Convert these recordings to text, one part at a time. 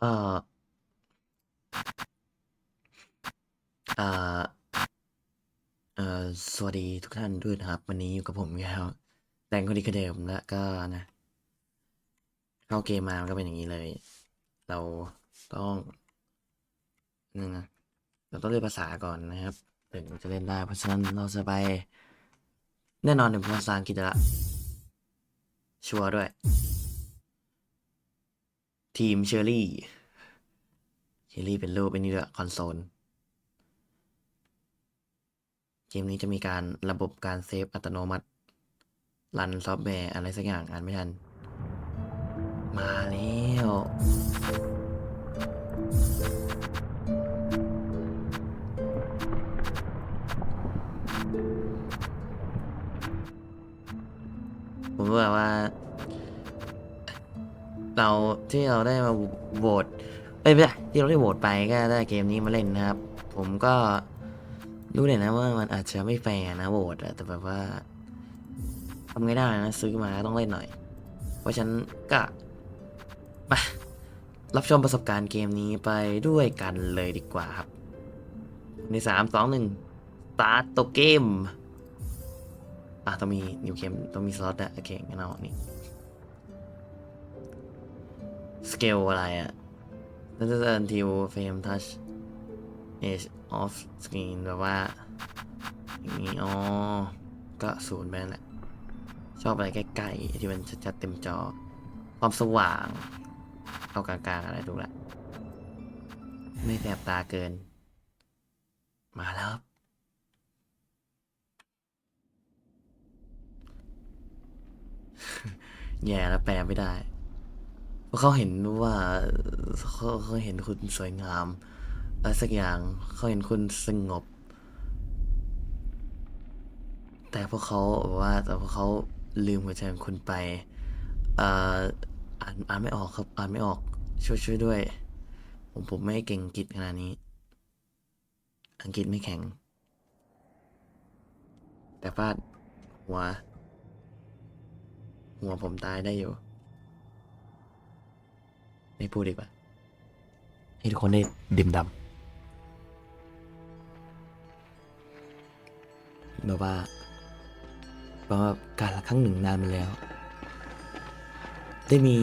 เอ่ออ่าเอ่อสวัสดีทุกท่านด้วยนะครับ วันนี้อยู่กับผมแล้วแต่งคนดีคนเดิมแล้วก็นะ เข้าเกมมามันก็เป็นอย่างนี้เลย เราต้องนึงนะเราต้องเรียนภาษาก่อนนะครับถึงจะเล่นได้เพราะฉะนั้นเราจะไป แน่นอนเป็นภาษาอังกฤษละชัวร์ด้วย ทีมเชอรี่ เชอรี่เป็นรูปเป็นนี่ด้วยคอนโซล เกมนี้จะมีการระบบการเซฟอัตโนมัติ รันซอฟต์แวร์อะไรสักอย่างอ่านไม่ทัน มาแล้วผมว่าว่า เราที่เราได้มาโหวตเอ้ยไม่ใช่ที่เราได้โหวตไปก็ได้เกมนี้มาเล่นนะครับ ผมก็รู้เลยนะว่ามันอาจจะไม่แฟร์นะโหวตแต่แบบว่าทำไงได้นะซื้อมาต้องเล่นหน่อย เพราะฉันก็มารับชมประสบการณ์เกมนี้ไปด้วยกันเลยดีกว่าครับ ในสามสองหนึ่งตาร์ตตัวเกม อะต้องมีนิวเกมต้องมีสล็อตอะโอเคงั้นเอาอันนี้ สเกลอะไรอะนั่นจะ until frame touch edge of screen แบบว่าอย่างนี้อ๋อ ก็ศูนย์ไปนั่นแหละ ชอบอะไรใกล้ๆ ที่มันชัดๆเต็มจอ ความสว่างเข้ากลางๆอะไรดูละ ไม่แสบตาเกิน มาแล้วครับแย่แล้วแปลไม่ได้ เขาเห็นว่าเขาเขาเห็นคุณสวยงามอะไรสักอย่างเขาเห็นคุณสงบ แต่พวกเขาบอกว่าแต่พวกเขาลืมหัวใจของคุณไปอ่ออ่านอ่านไม่ออกครับอ่านไม่ออกช่วยช่วยด้วย ผมผมไม่เก่งอังกฤษขนาดนี้ อังกฤษไม่แข็ง แต่ฟาดหัวหัวผมตายได้อยู่ ไม่พูดดีกว่า ให้ทุกคนได้ดื่มดำแบบว่าแบบว่าการละครั้งหนึ่งนานมาแล้ว ได้มี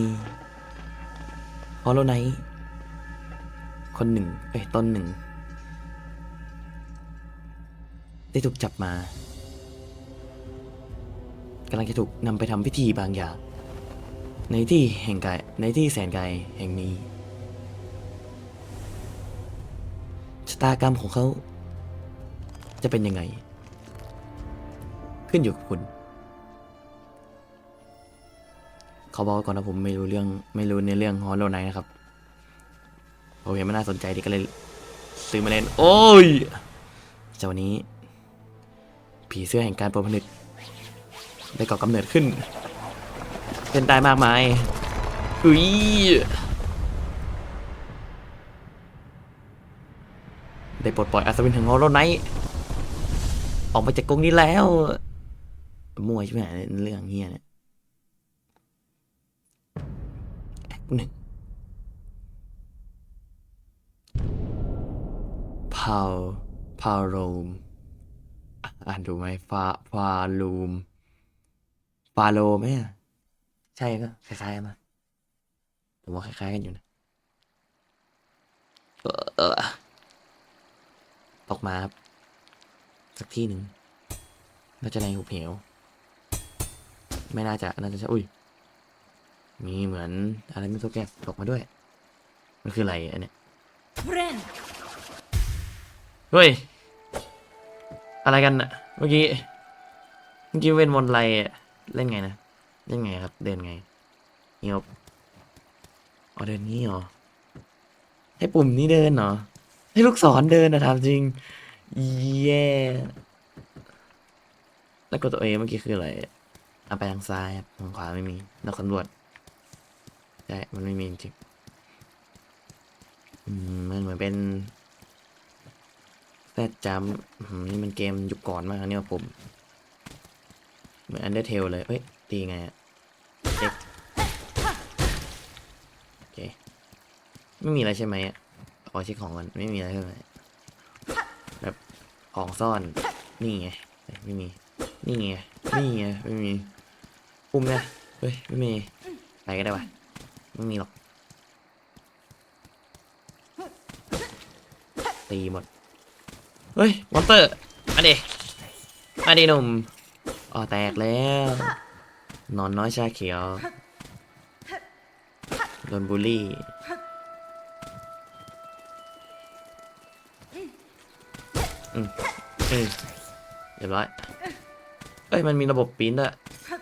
ฮอลโลไนท์คนหนึ่งเอ้ยต้นหนึ่ง ได้ถูกจับมากำลังจะถูกนำไปทำพิธีบางอย่าง ในที่แห่งไกลในที่แสนไกลแห่งนี้ชะตากรรมของเขา จะเป็นยังไง ขึ้นอยู่กับคุณเขาบอกก่อนนะผมไม่รู้เรื่องไม่รู้ในเรื่องฮอลโลไนนะครับผมเห็นมันน่าสนใจดีก็เลยซื้อมาเล่น โอ้ยจาวันนี้ ผีเสื้อแห่งการปลผนึกได้ก่อกำเนิดขึ้น เป็นได้มากมายอุ้ยได้ปลดปล่อยอัศวินแห่งฮอลโลไนท์ออกมาจากกรงนี้แล้วมั่วใช่ไหมในเรื่องเฮียเนี่ยแอคหนึ่ง พาวพาวโรม อ่านถูกไหมฟาฟาลูม ฟาโลไหมอะ ใช่ก็คล้ายๆกันนะผมว่าคล้ายๆกันอยู่นะเออเออตกมาครับสักที่หนึ่งน่าจะในหุบเหว ไม่น่าจะน่าจะใช่อุ้ย มีเหมือนอะไรไม่รู้แกตกมาด้วย มันคืออะไรอันเนี้ย Friend, เฮ้ย อะไรกันอะเมื่อกี้ เมื่อกี้เว้นมนต์อะไรอะเล่นไงนะ เล่นไงครับ เดินไงเงียบอ๋อเดินนี้เหรอ ให้ปุ่มนี้เดินเหรอ ให้ลูกศรเดินนะถามจริง เย่แล้วกดตัวเองเมื่อกี้คืออะไรเอาไปทางซ้ายครับทางขวาไม่มีนักสำรวจใช่มันไม่มีจริงมันเหมือนเป็นแต่จำอืมนี่มันเกมยุคก่อนมากนะเนี่ยผม เหมือนอันเดอร์เทลเลยเอ้ย ตีไงอะเอ็กโอเค ไม่มีอะไรใช่ไหมอะขอเช็คของก่อนไม่มีอะไรใช่ไหมแบบของซ่อนนี่ไงไม่มีนี่ไงนี่ไงไม่มีปุ่มนี่ยเฮ้ยไม่มีไปก็ได้วะไม่มีหรอกตีหมดเฮ้ยมอนเตอร์มาดิมาดิหนุ่มอ๋อแตกแล้ว นอนน้อยชาเขียว โดนบูลลี่ อืมอืมเรียบร้อย เอ้ย มันมีระบบปีนด้วย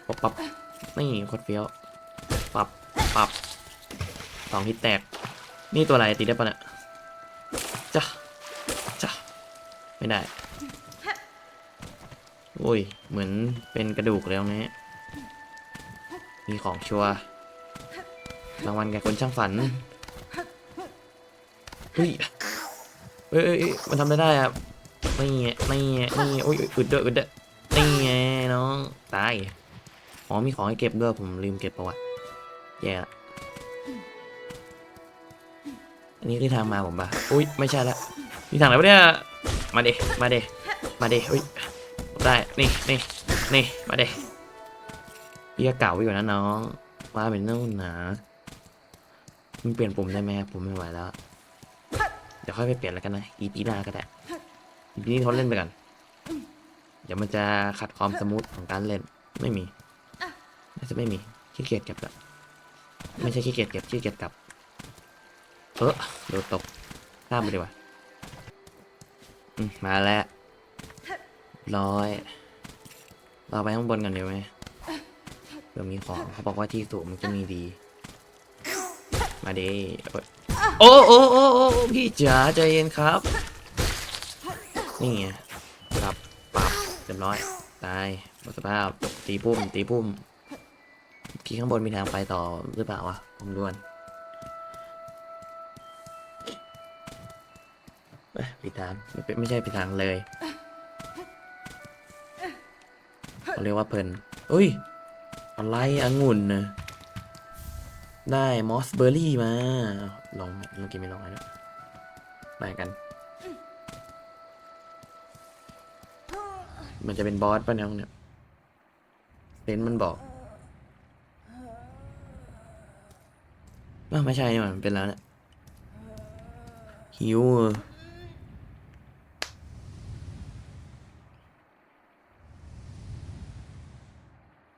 ปับปับนี่โคตรเฟี้ยวปับปับสองฮิตแตก นี่ตัวอะไรตีได้ปะเนี่ยจ้ะจ้ะไม่ได้ โอ้ย เหมือนเป็นกระดูกแล้วนี้ มีของชัวร์รางวัลแก่คนช่างฝันเฮ้ยเอ้ยเอ้ยเอ้ยมันทำได้ได้อะนี่ไงนี่ไงนี่ไงโอ้ยอึดเด้ออึดเด้อนี่ไงน้องตายอ๋อมีของให้เก็บด้วยผมลืมเก็บประวัติแย่ละอันนี้ที่ทางมาผมปะอุ้ยไม่ใช่ละมีทางไหนวะเนี่ยมาเดมาเดมาเดอุ้ยได้นี่นี่นี่มาเด พี่ก็เก่าอยู่นะน้องว่าเป็นนู่นนะมันเปลี่ยนปุ่มได้ไหมผมไม่ไหวแล้ว เดี๋ยวค่อยไปเปลี่ยนแล้วกันนะอีพีหน้าก็ได้อีพีนี้เขาเล่นไปก่อนเดี๋ยวมันจะขัดความสมูทของการเล่น ไม่มีน่าจะไม่มีขี้เกียจเก็บละไม่ใช่ขี้เกียจเก็บขี้เกียจกลับ เออโดนตกข้ามไปดีกว่ามมาแล้วร้อยเราไปข้างบนกันเดี๋ยวไหม เดี๋ยวมีของเขาบอกว่าที่สูงมันจะมีดี มาดีโอ้โอ้โอ้โอ้โอ้พี่จ๋าใจเย็นครับ นี่ไงปรับปรับเรียบร้อย ตายหมดสภาพตีพุ่มตีพุ่มพี่ข้างบนมีทางไปต่อหรือเปล่าวะผมด่วนเอ้ยผิดทางไม่เป็นไม่ใช่ผิดทางเลยเขาเรียกว่าเพลินอุ้ย อะไรองุ่นนะได้มอสเบอร์รี่มา ลองเมื่อกี้ไม่ลองเลยนะมากัน มันจะเป็นบอสป่ะเนี่ยเนี่ยเซนส์มันบอกอ้าไม่ใช่นี่หว่ามันเป็นแล้วเนี่ยหิวอะ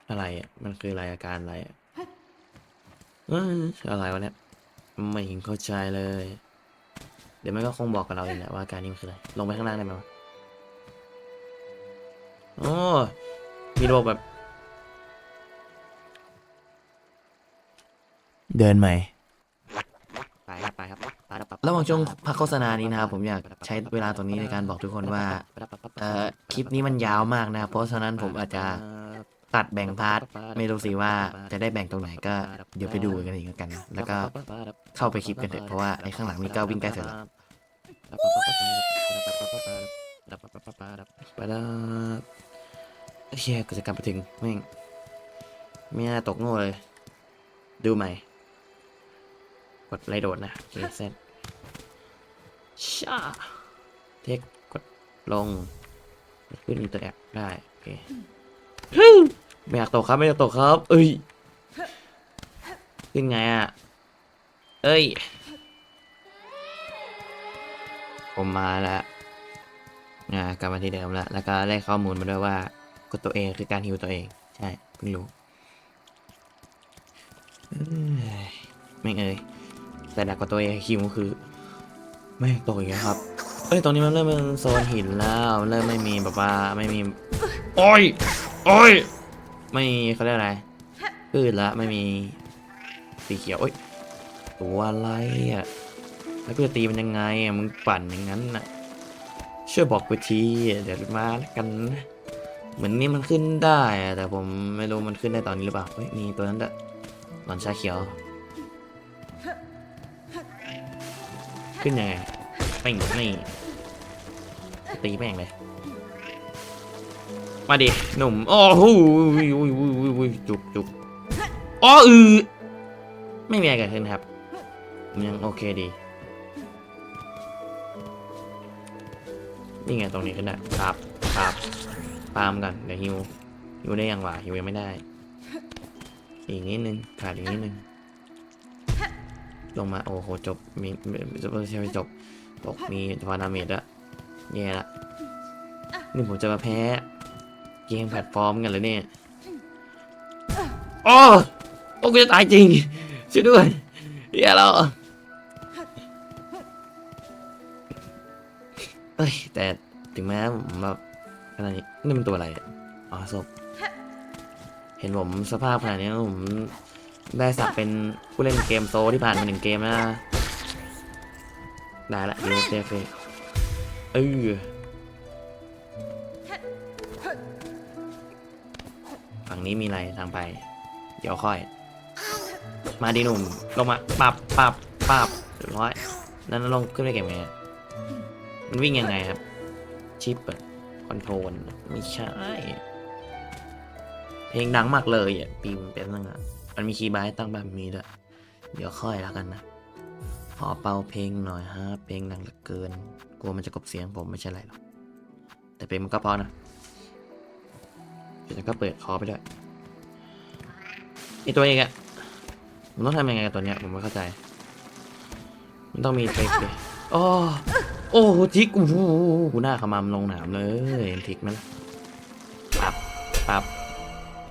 ออะ มันคืออะไรอาการอะไรอะเอ้ยอะไรวะเนี่ยไม่เห็นเข้าใจเลย เดี๋ยวมันก็คงบอกกับเราเองแหละว่าอาการนี้มันคืออะไรลงไปข้างล่างได้ไหมวะโอ้มีระบบแบบ เดินใหม่ไปครับไปครับระหว่างช่วงพักโฆษณานี้นะครับผมอยากใช้เวลาตรงนี้ในการบอกทุกคนว่า เอ่อคลิปนี้มันยาวมากนะครับเพราะฉะนั้นผมอาจจะ ตัดแบ่งพาร์ทไม่รู้สิว่าจะได้แบ่งตรงไหนก็เดี๋ยวไปดูกันอีกแล้วกันนะแล้วก็เข้าไปคลิปกันเถอะเพราะว่าไอ้ข้างหลังนี่ก็วิ่งใกล้เสร็จแล้วไปแล้วเฮียก็จะกลับไปถึงแม่งไม่น่าตกโง่เลย ดูใหม่ กดไลค์โดดนะเซนชาเทคกดลงกดขึ้นตัวแอปได้ โอเค ไม่อยากตกครับไม่อยากตกครับ เอ้ยขึ้นไงอะ เอ้ย ผมมาแล้วอ่ากลับมาที่เดิมแล้ว แล้วก็ได้ข้อมูลมาด้วยว่ากดตัวเองคือการฮิวตัวเอง ใช่เพิ่งรู้ไม่เอ้ยแต่ดักกดตัวเองฮิวคือ ไม่อยากตกอีกแล้วครับเอ้ยตอนนี้มันเริ่มเป็นโซนหินแล้ว เริ่มไม่มีแบบว่าไม่มี โอ้ย โอ้ย ไม่เขาเรียกอะไรพืชละไม่มีสีเขียวโอ้ยตัวอะไรอะแล้วกูจะตีมันยังไงอะมึงปั่นอย่างนั้นน่ะช่วยบอกกูทีเดี๋ยวมาแล้วกันนะเหมือนนี่มันขึ้นได้แต่ผมไม่รู้มันขึ้นได้ตอนนี้หรือเปล่าเฮ้ยมีตัวนั้นด้วยหลอนชาเขียว ขึ้นยังไงไม่ไม่ตีแม่งเลย มาดิ หนุ่ม โอ้โหจุกจุกอ๋ออือไม่มีอะไรเกิดขึ้นครับยังโอเคดี นี่ไงตรงนี้ขึ้นได้ครับครับปามกันเดี๋ยวฮิวฮิวได้ยังวะฮิวยังไม่ได้ อีกนิดนึงขาดอีกนิดนึง ลงมาโอ้โหจบ มีจะไม่ใช่จบตกมีฟานาเมดอะแย่ละนี่ผมจะมาแพ้ เกมแพลตฟอร์มกันเลยเนี่ยโอ้โอ้กูจะตายจริงช่วยด้วยแย่แล้วเอ้ยแต่ถึงแม้ผมแบบขนาดนี้นี่มันตัวอะไรอะอ๋อศพเห็นผมสภาพขนาดนี้ผมได้สับเป็นผู้เล่นเกมโซที่ผ่านมาหนึ่งเกมแล้วนะได้ละยูเซฟเออ นี้มีอะไรทางไป เดี๋ยวค่อย มาดีหนุ่มลงมาปับปับปับเรียบร้อยแล้วลงขึ้นไปเก็บไงมันวิ่งยังไงครับ ชิปคอนโทรลไม่ใช่ เพลงดังมากเลยอะปีมันเป็นตั้งอะมันมีคีย์บาร์ตั้งแบบนี้ด้วยเดี๋ยวค่อยแล้วกันนะขอเป่าเพลงหน่อยฮะเพลงดังเหลือเกิน กลัวมันจะกบเสียงผมไม่ใช่ไรหรอกแต่เพลงมันก็เพอนะ เดี๋ยวก็เปิดคอไปด้วยไอตัวเองอะมันต้องทำยังไงกับตัวเนี้ยผมไม่เข้าใจ มันต้องมีเทคเลยโอ้โอ้โหทิกโอ้โหกูหน้าขมำลงหนามเลยเห็นทิกนั้นปับปับ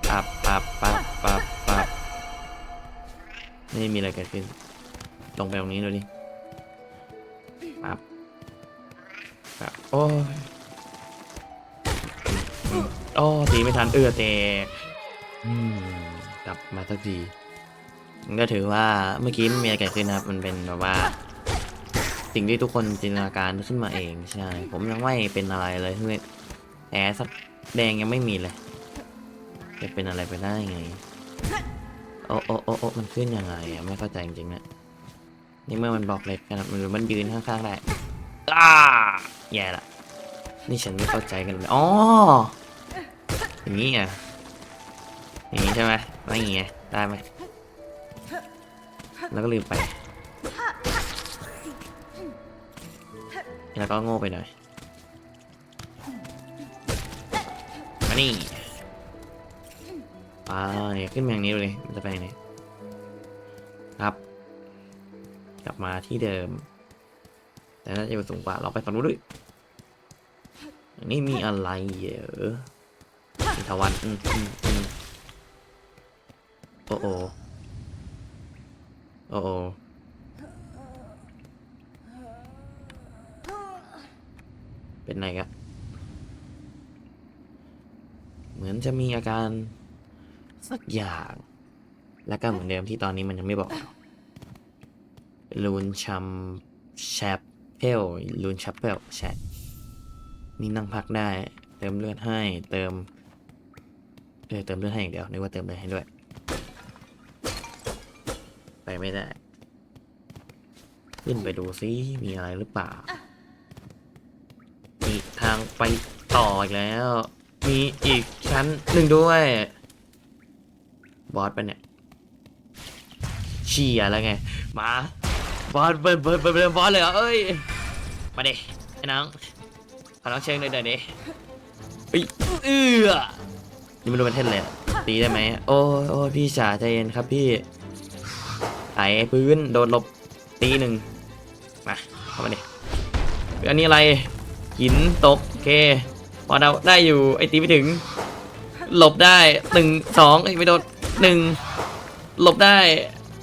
ปับปับปับปับปับไม่มีอะไรเกิดขึ้นลงไปตรงนี้ดูดิปับปับโอ้ย อืมโอ้ตีไม่ทันเอื้อแตกอืมกลับมาสักทีก็ถือว่าเมื่อกี้ไม่มีอะไรเกิดขึ้นนะครับ มันเป็นแบบว่า สิ่งที่ทุกคนจินตนาการขึ้นมาเองใช่ ผมยังไม่เป็นอะไรเลยที่แผลสักแดงยังไม่มีเลย จะเป็นอะไรไปได้ไงโอ้โอ้โอ้โอ้มันขึ้นยังไงอะไม่เข้าใจจริงๆนะนี่เมื่อมันบล็อกเล็กกันหรือมันยืนข้างๆได้อ้าแย่ละนี่ฉันไม่เข้าใจกันเลยอ๋อ อย่างนี้ไงอย่างนี้ใช่ไหมไม่อย่างงี้ไงได้ไหมแล้วก็ลืมไป แล้วก็โง่ไปหน่อยมานี่อ่าเนี่ยขึ้นแมงนี้เลยมันจะไปไหนครับ กลับมาที่เดิม แต่น่าจะสูงกว่าเราไปฝั่งนู้นด้วยนนี้มีอะไรเหรอมี ทวันอืมอืมอืมโอ้โอโอ้โอเป็นไงครับเหมือนจะมีอาการสักอย่าง และก็เหมือนเดิมที่ตอนนี้มันยังไม่บอก ลูนชัมแชปเพลลูนชัปเปลแชทนี่นั่งพักได้ เติมเลือดให้ เติม ออเติมเลือดให้อย่างเดียวนึกว่าเติมเลยให้ด้วย ไปไม่ได้ ขึ้นไปดูซิมีอะไรหรือเปล่า มีทางไปต่ออีกแล้ว มีอีกชั้นหนึ่งด้วย บอสไปเนี่ยเชียแล้วไง มาบอสเปิดเปิดเปิดเปิดบอสเลยเหรอเอ้ย มาเด็ไอ้น้องขอน้องเชิงหน่อยเดี๋ยวนี้เอ้ยเอื้อ นี่มันดูเป็นเท่นเลยตีได้ไหมโอ้โอ้พี่จ๋าใจเย็นครับพี่ไอ้พื้นโดดหลบตีหนึ่งมาเข้ามาดิอันนี้อะไรหินตกโอเคพอเดาได้อยู่ไอตีไม่ถึง หลบได้หนึ่งสองไอไม่โดนหนึ่งหลบได้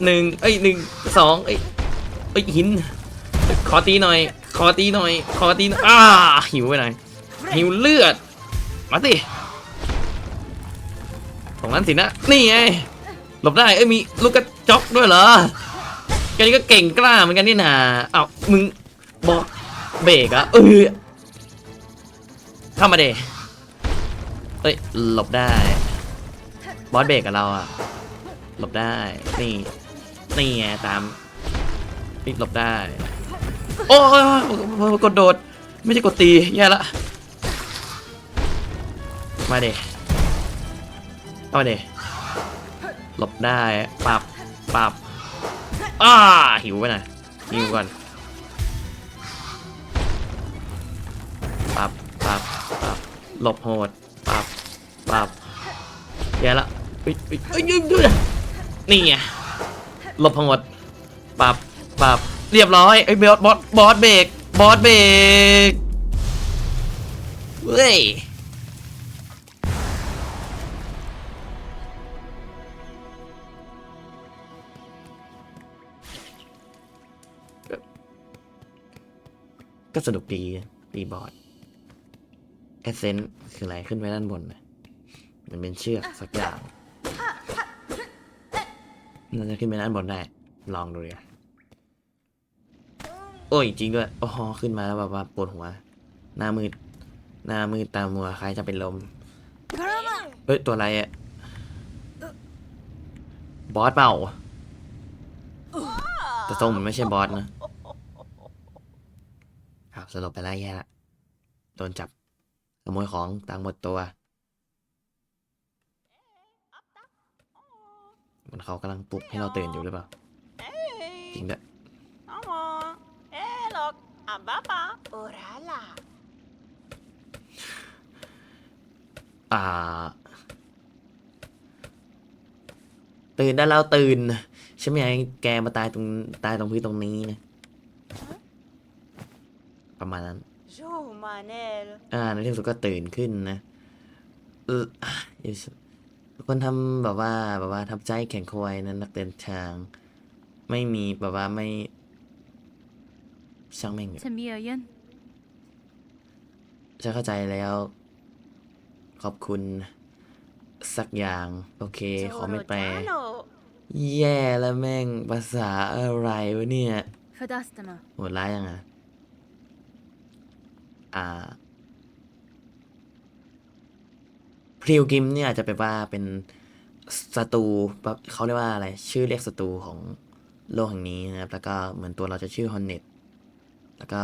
หนึ่งเอ้ยหนึ่งสองเอ้ยเอ้ยหิน ขอตีหน่อย ขอตีหน่อย ขอตีอยอ้าหิวไปหน่อยหิวเลือดมาสิ ตรงนั้นสินะ นี่ไง หลบได้ เอ้ยมีลูกกระจอกด้วยเหรอแกนี่ก็เก่งกล้าเหมือนกันนี่นาเอ้ามึงบอกเบรกอะเออเข้ามาเดเอ้ยหลบได้ บอสเบรกกับเราอะหลบได้ นี่ นี่ไงตามปิดหลบได้ โอ้ยกดโดด ไม่ใช่กดตี แย่ละ มาเด เอามาเดหลบได้ปับปับอ้าหิวไปหน่อยหิวก่อนปับปับปับหลบโหดปับปับแย่ละเอ้ยเอ้ยเอ้ยยืมด้วยนี่ไงหลบโหดปับปับเรียบร้อยไอ้บอสบอสบอสเบรกบอสเบรกเฮ้ย ก็สนุกดีตีบอร์ดแอสเซนต์คืออะไรขึ้นไปด้านบนนะมันเป็นเชือกสักอย่างน่าจะขึ้นไปด้านบนได้ ลองดูเลยโอ้ยจริงด้วยโอ้โหขึ้นมาแล้วแบบว่าปวดหัว หน้ามืด หน้ามืดตามัวใครจะเป็นลมเฮ้ย ตัวอะไรอะบอสเปล่าแต่ทรงมันไม่ใช่บอสนะ ครับสลบไปแล้วแย่ละโดนจับขโมยของตังค์หมดตัว มันเขากำลังปลุกให้เราตื่นอยู่หรือเปล่า จริง Ehi, ด้วย Mama, Elok, Ababa, Orala. อ่า ตื่นได้แล้วตื่น ใช่ไหมไอ้แกมาตายตรงตายตรงพื้นตรงนี้นะ ประมาณนั้น Jo, Manel. อ่าในที่สุดก็ตื่นขึ้นนะเอออะเดี๋ยวทุกคนทำแบบว่าแบบว่าทำใจแข็งควายนะนักเดินทาง ไม่มีแบบว่าไม่ ช่างแม่งเถอะ Tamirian. ฉันเข้าใจแล้ว ขอบคุณ สักอย่าง โอเค ขอไม่แปล Giordano. แย่แล้วแม่งภาษาอะไรวะเนี่ย Fadastama. โหดร้ายยังไงอ่า พริวกิมเนี่ยอาจจะเป็นว่าเป็นศัตรูแบบเขาเรียกว่าอะไร ชื่อเรียกศัตรูของโลกแห่งนี้นะครับ แล้วก็เหมือนตัวเราจะชื่อฮอนเน็ตแล้วก็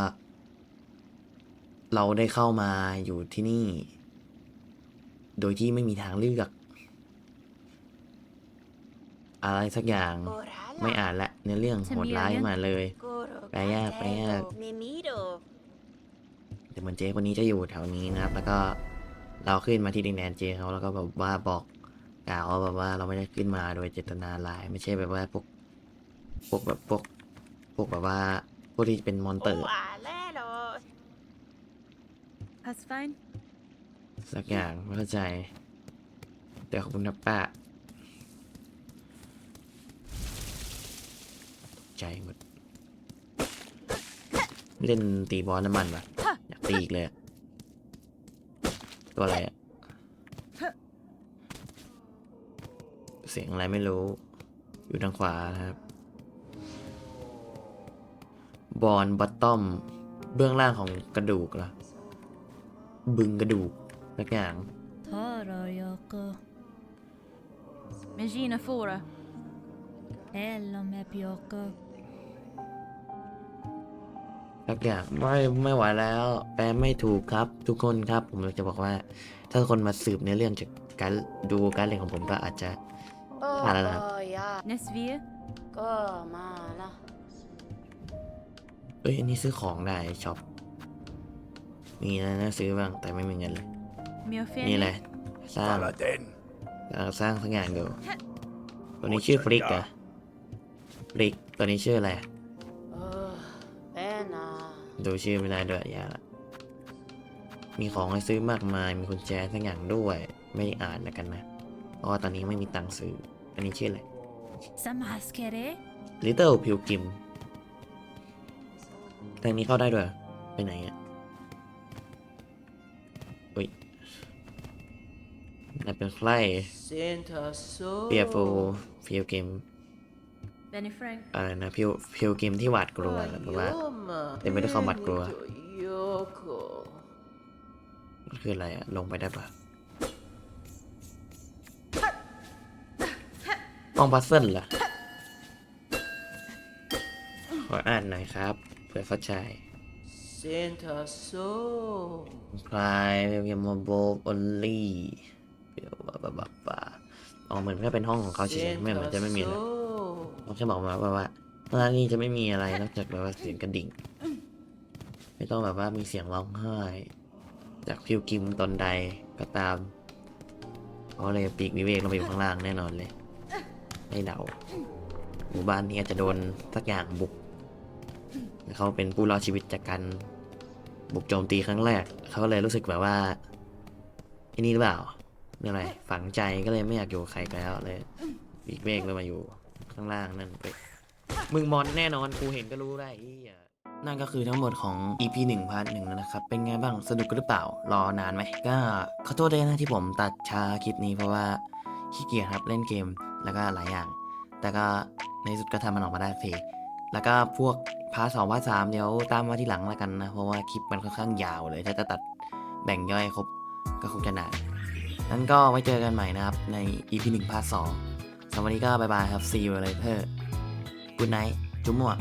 เราได้เข้ามาอยู่ที่นี่ โดยที่ไม่มีทางเลือก อะไรสักอย่าง Orala. ไม่อ่านละในเรื่องโหดร้ายมาเลย Goro, Paya, paya. Gatello, Mimiro. แต่เหมือนเจ๊คนนี้จะอยู่แถวนี้นะครับ แล้วก็เราขึ้นมาที่ดินแดนเจ๊เขาแล้วก็แบบว่าบอกกล่าวว่าแบบว่าเราไม่ได้ขึ้นมาโดยเจตนาลาย ไม่ใช่แบบว่าพวกพวกแบบพวกพวกแบบว่าพวกที่เป็นมอนเตอร์ Oh, Alelo. Pasfine. สักอย่างไม่เข้าใจ แต่ขอบคุณครับป้าใจหมดเล่นตีบอลน้ำมันปะอยาก ตีอีกเลย ตัวอะไรอะเสียงอะไรไม่รู้ อยู่ทางขวานะครับบอลบัตตอม เบื้องล่างของกระดูกเหรอ บึงกระดูกสักอย่าง Tarayaka, Megina Fora. Ella Mepioka, สักอย่างไม่ไม่ไหวแล้ว แปลไม่ถูกครับ ทุกคนครับ ผมจะบอกว่า ถ้าทุกคนมาสืบเนื้อเรื่องจากการดูการเล่นของผมก็อาจจะ Oh, Alala. ja. Nesvir. Go, mana. เอ้ยอันนี้ซื้อของได้ช็อปมีนะน่าซื้อบ้างแต่ไม่มีเงินเลย Miofeni. นี่เลยสร้างกำลังสร้างสักอย่างอยู่ตัวนี้ชื่อฟลิกอะฟลิกตัวนี้ชื่ออะไร Oh, Pena. ดูชื่อไม่ได้ด้วยอย่าละมีของให้ซื้อมากมาย มีกุญแจสักอย่างด้วย ไม่ได้อ่านแล้วกันนะ เพราะว่าตอนนี้ไม่มีตังค์ซื้อ อันนี้ชื่ออะไร Samaskere, Little Pilgrim ทางนี้เข้าได้ด้วยเหรอไปไหนอะอุ้ยนั่นเป็นใคร Senta so. เปียโฟพิลกิม Benny Frank. อะไรนะพิวพิลกิมที่หวาดกลัวแบบว่าเต็มไปด้วยความหวาดกลัว Yoko. มันคืออะไรอะลงไปได้ปะห้องพัซเซิลเหรอขออ่านหน่อยครับเพื่อเข้าใจ Senta so. พลายเรียมโบอลลี่เดี๋ยวบาบาบาบาอ๋อเหมือนแค่เป็นห้องของเขาเฉยๆไม่เหมือนจะไม่มีเลย เขาแค่บอกมาว่าว่าร้านนี้จะไม่มีอะไรนอกจากแบบว่าเสียงกระดิ่ง ไม่ต้องแบบว่ามีเสียงร้องไห้ จากพิวกิมตอนใดก็ตามเขาเลยปีกวิเวกลงไปอยู่ข้างล่างแน่นอนเลย ไม่เดาหมู่บ้านนี้อาจจะโดนสักอย่างบุกเขาเป็นผู้รอดชีวิตจากการบุกโจมตีครั้งแรก เขาเลยรู้สึกแบบว่าอ้นี่หรือเปล่าเรื่องอะไรฝังใจก็เลยไม่อยากอยู่ใครแล้วเลยปีกเวกเลยมาอยู่ ข้างล่างนั่นไปมึงมอนแน่นอนกูเห็นก็รู้ได้อี้นั่นก็คือทั้งหมดของ EP 1พาร์ทหนึ่งแล้วนะครับ เป็นไงบ้างสนุกหรือเปล่า รอนานไหม ก็ขอโทษด้วยนะที่ผมตัดช้าคลิปนี้เพราะว่าขี้เกียจครับเล่นเกมแล้วก็หลายอย่าง แต่ก็ในสุดก็ทำมันออกมาได้สักทีแล้วก็พวกพาร์ทสองพาร์ทสามเดี๋ยวตามมาที่หลังแล้วกันนะ เพราะว่าคลิปมันค่อนข้างยาวเลย ถ้าจะตัดแบ่งย่อยครบก็คงจะนานนั้นก็ไว้เจอกันใหม่นะครับใน EP 1พาร์ทสอง สำหรับวันนี้ก็บายบายครับ see you later good night จุ๊บมั่ว